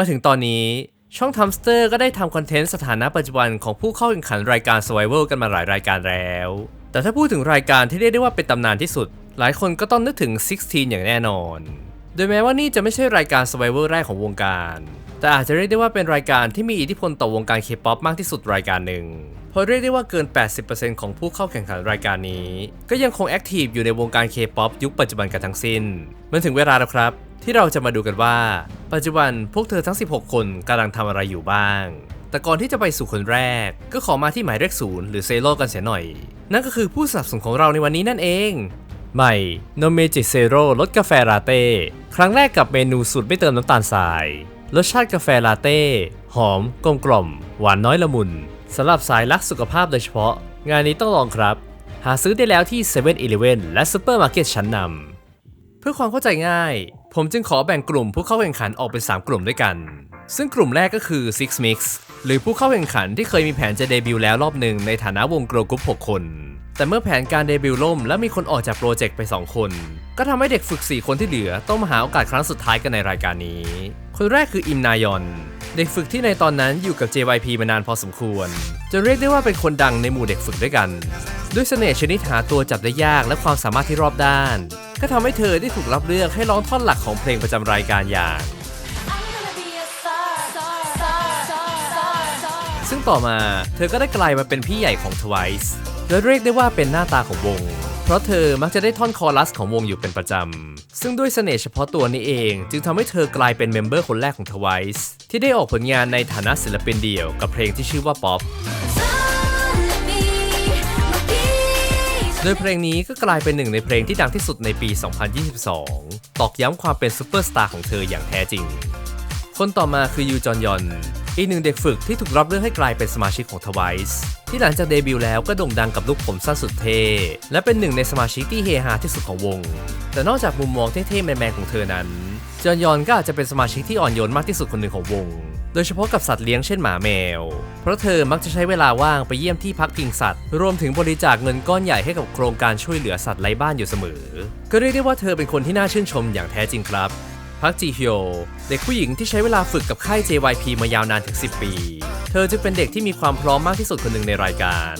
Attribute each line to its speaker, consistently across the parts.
Speaker 1: มาถึงตอนนี้ช่องทัมสเตอร์ก็ได้ทำคอนเทนต์สถานะปัจจุบันของผู้เข้าแข่งขันรายการ Survival กันมาหลายรายการแล้ว แต่ถ้าพูดถึงรายการที่เรียกได้ว่าเป็นตำนานที่สุด หลายคนก็ต้องนึกถึง 16 อย่างแน่นอน โดยแม้ว่านี่จะไม่ใช่รายการ Survival แรกของวงการ แต่อาจจะเรียกได้ว่าเป็นรายการที่มีอิทธิพลต่อวงการ K-POP มากที่สุดรายการหนึ่งเพราะเรียกได้ว่าเกิน 80%ของผู้เข้าแข่งขันรายการนี้ ก็ยังคงแอคทีฟอยู่ในวงการ K-POP ยุคปัจจุบันกันทั้งสิ้น มันถึงเวลาแล้วครับ ที่เราจะมาดูกันว่า ปัจจุบันพวกเธอทั้ง 16 คนกำลังทำอะไรอยู่บ้าง แต่ก่อนที่จะไปสู่คนแรก ก็ขอมาที่หมายเลขศูนย์หรือเซโลกันเสียหน่อย นั่นก็คือผู้สนับสนุนของเราในวันนี้นั่นเองใหม่ n o m e j i Zero รสกาแฟลาเต้ ครั้งแรกกับเมนูสูตรไม่เติมน้ำตาลทราย รสชาติกาแฟลาเต้ หอม กลมกล่อม หวานน้อยละมุนสำหรับสายรักสุขภาพโดยเฉพาะ งานนี้ต้องลองครับ หาซื้อได้แล้วที่7 e เ e ่ e อและซูเปอร์มาร์เก็ตชั้นนำ เพื่อความเข้าใจง่าย ผมจึงขอแบ่งกลุ่มผู้เข้าแข่งขันออกเป็น 3 กลุ่มด้วยกัน ซึ่งกลุ่มแรกก็คือ Six Mix หรือผู้เข้าแข่งขันที่เคยมีแผนจะเดบิวต์แล้วรอบหนึ่งในฐานะวงโกลกรุ๊ป6คน แต่เมื่อแผนการเดบิวต์ล่มและมีคนออกจากโปรเจกต์ไป 2 คน ก็ทำให้เด็กฝึก 4 คนที่เหลือต้องมาหาโอกาสครั้งสุดท้ายกันในรายการนี้ คนแรกคืออิมนายอน เด็กฝึกที่ในตอนนั้นอยู่กับ JYP มานานพอสมควรจนเรียกได้ว่าเป็นคนดังในหมู่เด็กฝึกด้วยกัน ด้วยเสน่ห์ชนิดหาตัวจับได้ยากและความสามารถที่รอบด้าน ก็ทำให้เธอได้ถูกรับเลือกให้ร้องท่อนหลักของเพลงประจำรายการอย่าง ซึ่งต่อมาเธอก็ได้กลายมาเป็นพี่ใหญ่ของ Twice และเรียกได้ว่าเป็นหน้าตาของวง ราะเธอมักจะได้ท่อนคอรัสของวงอยู่เป็นประจำ ซึ่งด้วยเสน่ห์เฉพาะตัวนี้เอง จึงทำให้เธอกลายเป็นเมมเบอร์คนแรกของ Twice ที่ได้ออกผลงานในฐานะศิลปินเดี่ยวกับเพลงที่ชื่อว่า Pop
Speaker 2: Let me, my peace.
Speaker 1: โดยเพลงนี้ก็กลายเป็นหนึ่งในเพลงที่ดังที่สุดในปี 2022 ตอกย้ำความเป็นซูเปอร์สตาร์ของเธออย่างแท้จริง คนต่อมาคือยูจอนยอน อีกหนึ่งเด็กฝึกที่ถูกรับเลือกให้กลายเป็นสมาชิกของ Twice ที่หลังจากเดบิวต์แล้วก็โด่งดังกับลุคผมสั้นสุดเท่และเป็นหนึ่งในสมาชิกที่เฮฮาที่สุดของวง แต่นอกจากมุมมองเท่ๆแมนๆของเธอนั้นจอนยอนก็อาจจะเป็นสมาชิกที่อ่อนโยนมากที่สุดคนหนึ่งของวง โดยเฉพาะกับสัตว์เลี้ยงเช่นหมาแมว เพราะเธอมักจะใช้เวลาว่างไปเยี่ยมที่พักพิงสัตว์ รวมถึงบริจาคเงินก้อนใหญ่ให้กับโครงการช่วยเหลือสัตว์ไร้บ้านอยู่เสมอ ก็เรียกได้ว่าเธอเป็นคนที่น่าชื่นชมอย่างแท้จริงครับ พักจีฮ o เด็กผู้หญิงที่ใช้เวลาฝึกกับค่าย JYP มายาวนานถึง 10 ปี เธอจึงเป็นเด็กที่มีความพร้อมมากที่สุดคนหนึ่งในรายการ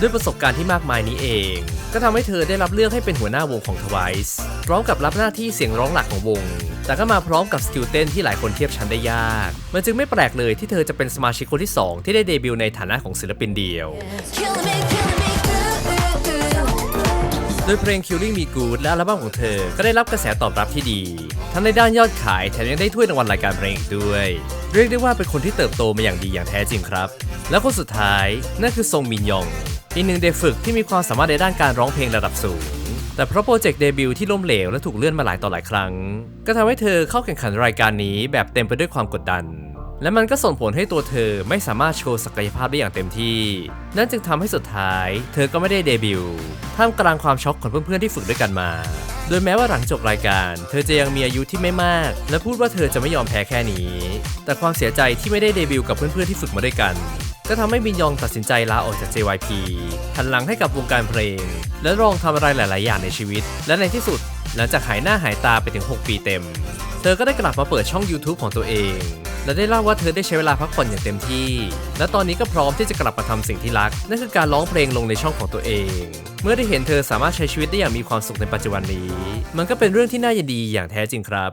Speaker 1: ด้วยประสบการณ์ที่มากมายนี้เอง ก็ทำให้เธอได้รับเลือกให้เป็นหัวหน้าวงของ Twice พร้อมกับรับหน้าที่เสียงร้องหลักของวง แต่ก็มาพร้อมกับสกิลเต้นที่หลายคนเทียบชั้นได้ยาก มันจึงไม่แปลกเลยที่เธอจะเป็นสมาชิกคนที่ 2 ที่ได้เดบิวต์ในฐานะของศิลปินเดี่ยว
Speaker 2: Kill me, kill me,
Speaker 1: ดยเพลง Killing Me Good และอัลบั้มของเธอ ก็ได้รับกระแสตอบรับที่ดี ทั้งในด้านยอดขายแถมยังได้ถ้วยรางวัลรายการเพลงอีกด้วย เรียกได้ว่าเป็นคนที่เติบโตมาอย่างดีอย่างแท้จริงครับ และคนสุดท้ายนั่นคือซงมินยอง อีกหนึ่งเด็กฝึกที่มีความสามารถในด้านการร้องเพลงระดับสูง แต่เพราะโปรเจกต์เดบิวต์ที่ล้มเหลวและถูกเลื่อนมาหลายต่อหลายครั้ง ก็ทำให้เธอเข้าแข่งขันรายการนี้แบบเต็มไปด้วยความกดดัน และมันก็ส่งผลให้ตัวเธอไม่สามารถโชว์ศักยภาพได้อย่างเต็มที่ นั่นจึงทำให้สุดท้าย เธอก็ไม่ได้เดบิวต์ท่ามกลางความช็อกของเพื่อนๆที่ฝึกด้วยกันมา โดยแม้ว่าหลังจบรายการ เธอจะยังมีอายุที่ไม่มาก และพูดว่าเธอจะไม่ยอมแพ้แค่นี้ แต่ความเสียใจที่ไม่ได้เดบิวต์กับเพื่อนๆที่ฝึกมาด้วยกัน ก็ทำให้มินยองตัดสินใจลาออกจาก JYP หันหลังให้กับวงการเพลง และลองทำอะไรหลาย ๆ อย่างในชีวิต และในที่สุด หลังจากหายหน้าหายตาไปถึง 6 ปีเต็ม เธอก็ได้กลับมาเปิดช่อง YouTube ของตัวเอง และได้เล่าว่าเธอได้ใช้เวลาพักผ่อนอย่างเต็มที่ และตอนนี้ก็พร้อมที่จะกลับมาทำสิ่งที่รัก นั่นคือการร้องเพลงลงในช่องของตัวเอง เมื่อได้เห็นเธอสามารถใช้ชีวิตได้อย่างมีความสุขในปัจจุบันนี้ มันก็เป็นเรื่องที่น่ายินดีอย่างแท้จริงครับ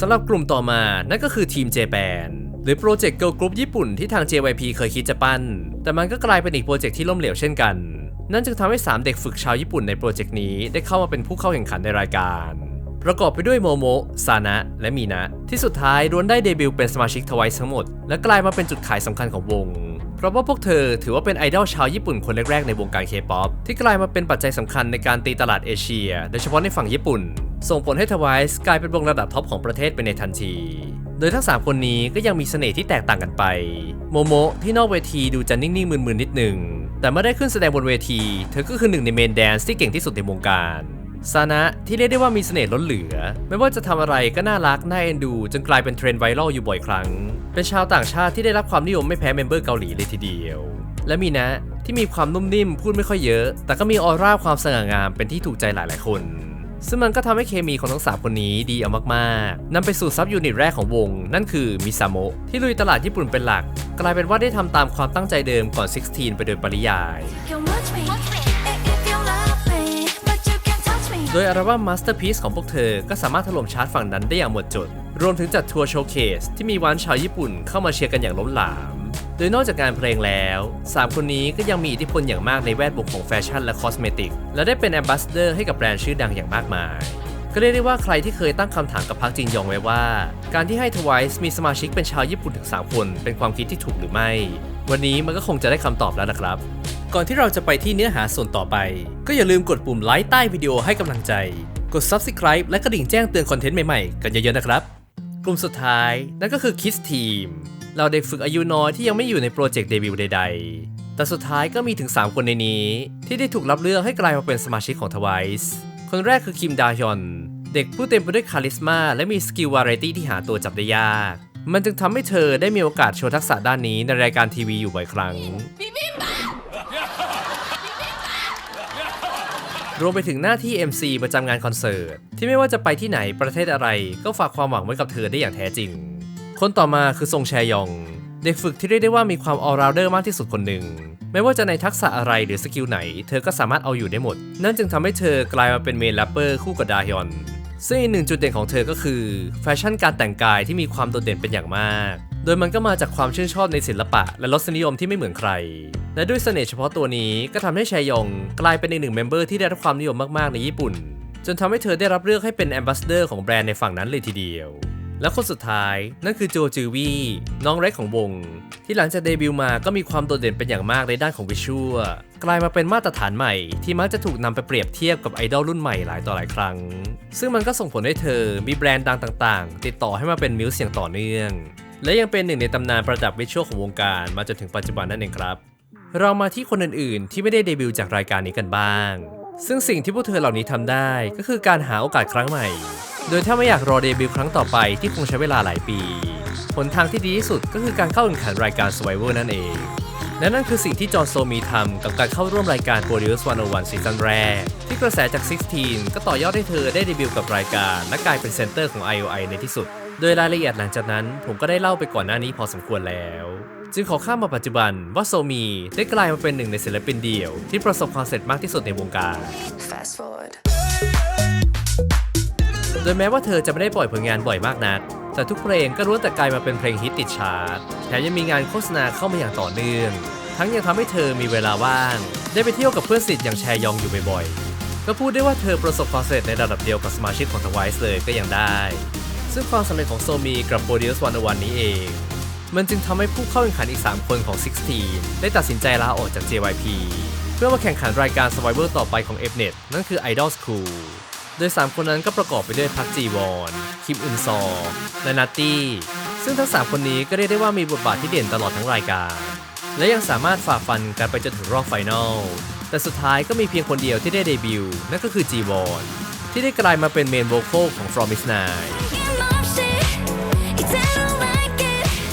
Speaker 1: สำหรับกลุ่มต่อมา นั่นก็คือทีม J-Band หรือโปรเจกต์เกิร์ลกรุ๊ปญี่ปุ่นที่ทาง JYP เคยคิดจะปั้น แต่มันก็กลายเป็นอีกโปรเจกต์ที่ล้มเหลวเช่นกัน นั่นจึงทำให้ 3 เด็กฝึกชาวญี่ปุ่นในโปรเจกต์นี้ได้เข้ามาเป็นผู้เข้าแข่งขันในรายการ ประกอบไปด้วยโมโมะซานะ และมีนะ ที่สุดท้ายล้วนได้เดบิวต์เป็นสมาชิกทวายทั้งหมด และกลายมาเป็นจุดขายสำคัญของวง เพราะว่าพวกเธอถือว่าเป็นไอดอลชาวญี่ปุ่นคนแรกๆในวงการเคป๊อปที่กลายมาเป็นปัจจัยสำคัญในการตีตลาดเอเชีย โดยเฉพาะในฝั่งญี่ปุ่น ส่งผลให้ทวายกลายเป็นวงระดับท็อปของประเทศไปในทันที โดยทั้ง 3 คนนี้ก็ยังมีเสน่ห์ที่แตกต่างกันไป โมโมะที่นอกเวทีดูจะนิ่งๆมึนๆนิดหนึ่งแต่เมื่อได้ขึ้นแสดงบนเวที เธอก็คือหนึ่งในเมนแดนซ์ที่เก่งที่สุดในวงการ ซานะที่เรียกได้ว่ามีเสน่ห์ล้นเหลือ ไม่ว่าจะทำอะไรก็น่ารักน่าเอ็นดู จนกลายเป็นเทรนด์ไวรัลอยู่บ่อยครั้ง เป็นชาวต่างชาติที่ได้รับความนิยมไม่แพ้เมมเบอร์เกาหลีเลยทีเดียว และมีนะที่มีความนุ่มนิ่มพูดไม่ค่อยเยอะ แต่ก็มีออร่าความสง่างามเป็นที่ถูกใจหลายๆคน ซึ่งมันก็ทำให้เคมีของทั้งสามคนนี้ดีเอามากๆนำไปสู่ซับยูนิตแรกของวง นั่นคือมิซาโมะที่ลุยตลาดญี่ปุ่นเป็นหลัก กลายเป็นว่าได้ทำตามความตั้งใจเดิมก่อน 16 ไปโดยปริยาย โดยอัลบั้ม Masterpiece ของพวกเธอ ก็สามารถถล่มชาร์ตฝั่งนั้นได้อย่างหมดจด รวมถึงจัดทัวร์โชว์เคสที่มีวันชาวญี่ปุ่นเข้ามาเชียร์กันอย่างล้นหลาม โดยนอกจากงานเพลงแล้ว 3 คนนี้ก็ยังมีอิทธิพลอย่างมากในแวดวงของแฟชั่นและคอสเมติก และได้เป็นแอมบาสเดอร์ให้กับแบรนด์ชื่อดังอย่างมากมายก็เรียกได้ว่าใครที่เคยตั้งคำถามกับพักจินยองไว้ว่า การที่ให้ Twice มีสมาชิกเป็นชาวญี่ปุ่นถึง 3 คน เป็นความคิดที่ถูกหรือไม่ วันนี้มันก็คงจะได้คำตอบแล้วนะครับ ก่อนที่เราจะไปที่เนื้อหาส่วนต่อไป ก็อย่าลืมกดปุ่มไลค์ใต้วิดีโอให้กำลังใจ กด Subscribe และกระดิ่งแจ้งเตือนคอนเทนต์ใหม่ๆ กันเยอะๆนะครับ กลุ่มสุดท้ายนั่นก็คือ Kids Team เราเด็กฝึกอายุน้อยที่ยังไม่อยู่ในโปรเจกต์เดบิวต์ใดๆ แต่สุดท้ายก็มีถึง 3 คนในนี้ ที่ได้ถูกรับเลือกให้กลายมาเป็นสมาชิกของ Twice คนแรกคือคิมดาฮยอน เด็กผู้เต็มไปด้วยคาลิสมาและมีสกิลวาไรตี้ที่หาตัวจับได้ยาก มันจึงทำให้เธอได้มีโอกาสโชว์ทักษะด้านนี้ในรายการทีวีอยู่บ่อยครั้ง รวมไปถึงหน้าที่ MC ประจำงานคอนเสิร์ต ที่ไม่ว่าจะไปที่ไหนประเทศอะไร ก็ฝากความหวังไว้กับเธอได้อย่างแท้จริง คนต่อมาคือซงแชยอง เด็กฝึกที่เรียกได้ว่ามีความออลราวเดอร์มากที่สุดคนหนึ่งไม่ว่าจะในทักษะอะไรหรือสกิลไหน เธอก็สามารถเอาอยู่ได้หมด นั่นจึงทำให้เธอกลายมาเป็นเมนแรปเปอร์คู่กับดาฮยอน ซึ่งอีกหนึ่งจุดเด่นของเธอก็คือแฟชั่นการแต่งกายที่มีความโดดเด่นเป็นอย่างมาก โดยมันก็มาจากความชื่นชอบในศิลปะ และรสนิยมที่ไม่เหมือนใคร และด้วยเสน่ห์เฉพาะตัวนี้ก็ทำให้แชยองกลายเป็นอีกหนึ่งเมมเบอร์ที่ได้รับความนิยมมากๆในญี่ปุ่น จนทำให้เธอได้รับเลือกให้เป็นแอมบาสเดอร์ของแบรนด์ในฝั่งนั้นเลยทีเดียว และคนสุดท้ายนั่นคือโจจือวี่น้องเล็กของวง ที่หลังจากเดบิวต์มาก็มีความโดดเด่นเป็นอย่างมากในด้านของวิชวลกลายมาเป็นมาตรฐานใหม่ที่มักจะถูกนำไปเปรียบเทียบกับไอดอลรุ่นใหม่หลายต่อหลายครั้ง ซึ่งมันก็ส่งผลให้เธอมีแบรนด์ดังต่างๆ ติดต่อให้มาเป็นมิวส์อย่างต่อเนื่อง และยังเป็นหนึ่งในตำนานประดับวิชวลของวงการมาจนถึงปัจจุบันนั่นเองครับ เรามาที่คนอื่นๆ ที่ไม่ได้เดบิวต์จากรายการนี้กันบ้าง ซึ่งสิ่งที่พวกเธอเหล่านี้ทำได้ก็คือการหาโอกาสครั้งใหม่ โดยถ้าไม่อยากรอเดบิวต์ครั้งต่อไปที่คงใช้เวลาหลายปีหนทางที่ดีที่สุดก็คือการเข้าแข่งขันรายการ Survivor นั่นเองและนั่นคือสิ่งที่จอห์นโซมีทำกับการเข้าร่วมรายการ Produce 101ซีซั่นแรก ที่กระแสจาก 16 ก็ต่อยอดให้เธอได้เดบิวต์กับรายการ และกลายเป็นเซนเตอร์ของ IOI ในที่สุด โดยรายละเอียดหลังจากนั้น ผมก็ได้เล่าไปก่อนหน้านี้พอสมควรแล้ว จึงขอข้ามมาปัจจุบันว่าโซมีได้กลายมาเป็นหนึ่งในศิลปินเดี่ยว ที่ประสบความสำเร็จมากที่สุดในวงการ
Speaker 3: Fast forward.
Speaker 1: โดยแม้ว่าเธอจะไม่ได้ปล่อยผลงานบ่อยมากนัก แต่ทุกเพลงก็ล้วนแต่กลายมาเป็นเพลงฮิตติดชาร์ตแถมยังมีงานโฆษณาเข้ามาอย่างต่อเนื่อง ทั้งยังทำให้เธอมีเวลาว่าง ได้ไปเที่ยวกับเพื่อนสนิทอย่างแชยองอยู่บ่อยๆ ก็พูดได้ว่าเธอประสบความสำเร็จในระดับเดียวกับสมาชิกของ Twice เลยก็ยังได้ ซึ่งความสำเร็จของโซมีกับ Produce 101นี้เอง มันจึงทำให้ผู้เข้าแข่งขันอีก 3 คนของ 16 ได้ตัดสินใจลาออกจาก JYP เพื่อมาแข่งขันรายการ Survivor ต่อไปของ Fnet นั่นคือ Idol School ดย 3 คนนั้นก็ประกอบไปด้วยพักจีวอนคิมอุนซอ และนัตตี้ ซึ่งทั้ง 3 คนนี้ก็เรียกได้ว่ามีบทบาทที่เด่นตลอดทั้งรายการ และยังสามารถฝ่าฟันกันไปจนถึงรอบไฟนอล แต่สุดท้ายก็มีเพียงคนเดียวที่ได้เดบิวต์นั่นก็คือจีวอนที่ได้กลายมาเป็นเมนโวคอลของ From Is Nine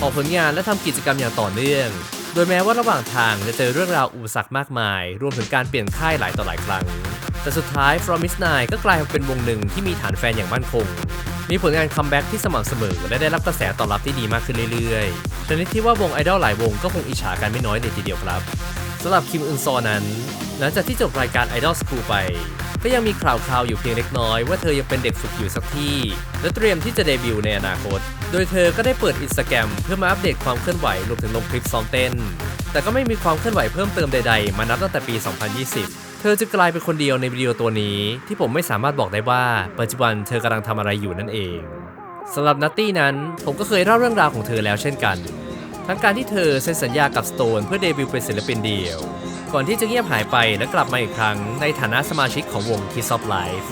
Speaker 1: ออกผลงานและทำกิจกรรมอย่างต่อเนื่อง โดยแม้ว่าระหว่างทางจะเจอเรื่องราวอุปสรรคมากมาย รวมถึงการเปลี่ยนค่ายหลายต่อหลายครั้ง แต่สุดท้าย From Miss Nine ก็กลายมาเป็นวงหนึ่งที่มีฐานแฟนอย่างมั่นคง มีผลงานคัมแบ็กที่สม่ำเสมอและได้รับกระแสตอบรับที่ดีมากขึ้นเรื่อยๆ ชนิดที่ว่าวงไอดอลหลายวงก็คงอิจฉากันไม่น้อยเลยทีเดียวครับสำหรับคิมอึนซอนั้น หลังจากที่จบรายการ Idol School ไป ก็ยังมีข่าวคราวอยู่เพียงเล็กน้อย ว่าเธอยังเป็นเด็กฝึกอยู่สักที่ และเตรียมที่จะเดบิวต์ในอนาคต โดยเธอก็ได้เปิดอินสตาแกรมเพื่อมาอัปเดตความเคลื่อนไหวรวมถึงลงคลิปซ้อมเต้น แต่ก็ไม่มีความเคลื่อนไหวเพิ่มเติมใด ๆ มานับตั้งแต่ปี 2020 เธอจะกลายเป็นคนเดียวในวิดีโอตัวนี้ ที่ผมไม่สามารถบอกได้ว่า ปัจจุบันเธอกำลังทำอะไรอยู่นั่นเองสำหรับนัตตี้นั้นผมก็เคยเล่าเรื่องราวของเธอแล้วเช่นกัน ทั้งการที่เธอเซ็นสัญญากับ Stone เพื่อเดบิวต์เป็นศิลปินเดี่ยว ก่อนที่จะเงียบหายไปและกลับมาอีกครั้งในฐานะสมาชิกของวง Kiss of Life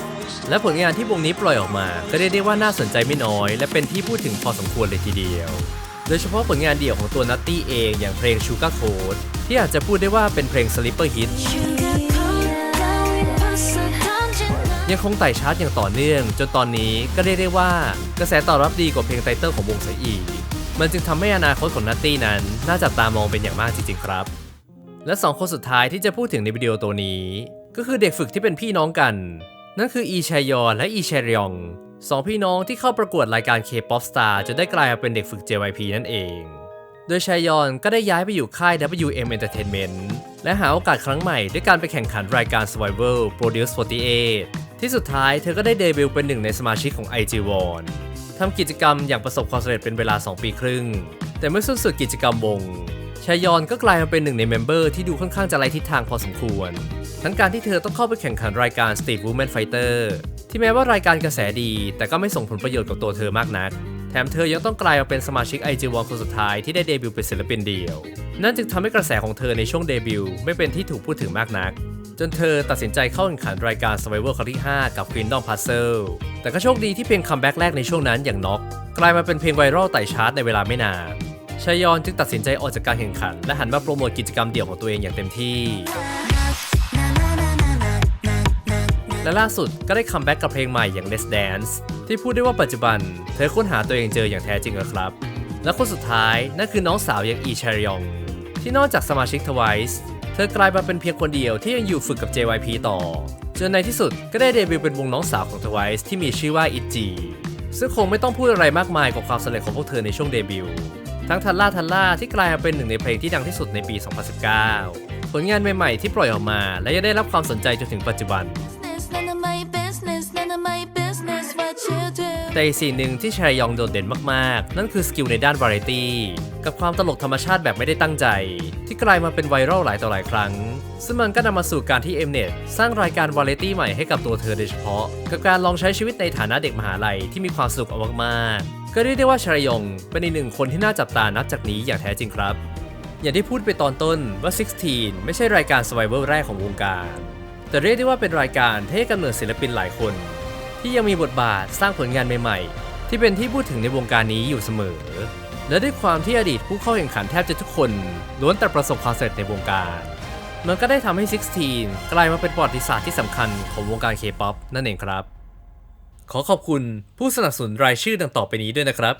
Speaker 1: และผลงานที่วงนี้ปล่อยออกมา ก็เรียกได้ว่าน่าสนใจไม่น้อย และเป็นที่พูดถึงพอสมควรเลยทีเดียว โดยเฉพาะผลงานเดี่ยวของตัวนัตตี้เองอย่างเพลง Sugar Coat ที่อาจจะพูดได้ว่าเป็นเพลง Sleeper Hit ยังคงไต่ชาร์ตอย่างต่อเนื่อง จนตอนนี้ก็เรียกได้ว่ากระแสตอบรับดีกว่าเพลงไตเติลของวงเสียอีก มันจึงทำให้อนาคตของนัตตี้นั้น น่าจับตามองเป็นอย่างมากจริงๆครับ และ 2 คนสุดท้ายที่จะพูดถึงในวิดีโอตัวนี้ ก็คือเด็กฝึกที่เป็นพี่น้องกัน นั่นคืออีชายอนและอีชรยองสองพี่น้องที่เข้าประกวดรายการ K-POP Star จนได้กลายมาเป็นเด็กฝึก JYP นั่นเอง โดยชายอนก็ได้ย้ายไปอยู่ค่าย WM Entertainment และหาโอกาสครั้งใหม่ด้วยการไปแข่งขันรายการ Survival Produce 48 ที่สุดท้ายเธอก็ได้เดบิวต์เป็นหนึ่งในสมาชิกของ IG1 ทำกิจกรรมอย่างประสบความสำเร็จเป็นเวลา 2 ปีครึ่ง แต่เมื่อสิ้นสุดกิจกรรมวงชายอนก็กลายมาเป็นหนึ่งในเมมเบอร์ที่ดูค่อนข้างจะไร้ทิศทางพอสมควร ทั้งการที่เธอต้องเข้าไปแข่งขันรายการ Street Woman Fighter ที่แม้ว่ารายการกระแสดี แต่ก็ไม่ส่งผลประโยชน์กับตัวเธอมากนัก แถมเธอยังต้องกลายมาเป็นสมาชิก IG1 คนสุดท้ายที่ได้เดบิวต์เป็นศิลปินเดี่ยว นั่นจึงทำให้กระแสของเธอในช่วงเดบิวต์ไม่เป็นที่ถูกพูดถึงมากนัก จนเธอตัดสินใจเข้าแข่งขันรายการ Survivor ครั้งที่ 5 กับ Kingdom Puzzle แต่ก็โชคดีที่เพลงคัมแบ็กแรกในช่วงนั้นอย่างน็อกกลายมาเป็นเพลงไวรัลไต่ชาร์ตในเวลาไม่นานชายอนจึงตัดสินใจออกจากการแข่งขัน และหันมาโปรโมทกิจกรรมเดี่ยวของตัวเองอย่างเต็มที่ และล่าสุดก็ได้คัมแบ็กกับเพลงใหม่อย่าง Let's Dance ที่พูดได้ว่าปัจจุบัน เธอค้นหาตัวเองเจออย่างแท้จริงแล้วครับ และคนสุดท้ายนั่นคือน้องสาวอย่างอีชารยองที่นอกจากสมาชิก Twice เธอกลายมาเป็นเพียงคนเดียวที่ยังอยู่ฝึกกับ JYP ต่อ จนในที่สุดก็ได้เดบิวต์เป็นวงน้องสาวของ Twice ที่มีชื่อว่า ITZY ซึ่งคงไม่ต้องพูดอะไรมากมายกับความสำเร็จของพวกเธอในช่วงเดบิวต์ทั้งทันล่าทันล่าที่กลายมาเป็นหนึ่งในเพลงที่ดังที่สุดในปี 2019 ผลงานใหม่ๆที่ปล่อยออกมาและยังได้รับความสนใจจนถึงปัจจุบัน แต่อีกสิ่งหนึ่งที่ชายองโดดเด่นมากๆ นั่นคือสกิลในด้านวาไรตี้กับความตลกธรรมชาติแบบไม่ได้ตั้งใจ ที่กลายมาเป็นไวรัลหลายต่อหลายครั้ง ซึ่งมันก็นำมาสู่การที่ Mnet สร้างรายการวาไรตี้ใหม่ให้กับตัวเธอโดยเฉพาะ กับการลองใช้ชีวิตในฐานะเด็กมหาลัยที่มีความสนุกเอามากๆ ก็เรียกได้ว่าชายองเป็นอีกหนึ่งคนที่น่าจับตานับจากนี้อย่างแท้จริงครับ อย่างที่พูดไปตอนต้นว่า 16 ไม่ใช่รายการ Survival แรกของวงการ แต่เรียกได้ว่าเป็นรายการที่ให้กำเนิดศิลปินหลายคน ที่ยังมีบทบาทสร้างผลงานใหม่ๆ ที่เป็นที่พูดถึงในวงการนี้อยู่เสมอ และด้วยความที่อดีตผู้เข้าแข่งขันแทบจะทุกคนล้วนแต่ประสบความสำเร็จในวงการ มันก็ได้ทำให้ 16 กลายมาเป็นประวัติศาสตร์ที่สำคัญของวงการ K-POP นั่นเองครับ ขอขอบคุณผู้สนับสนุนรายชื่อดังต่อไปนี้ด้วยนะครับ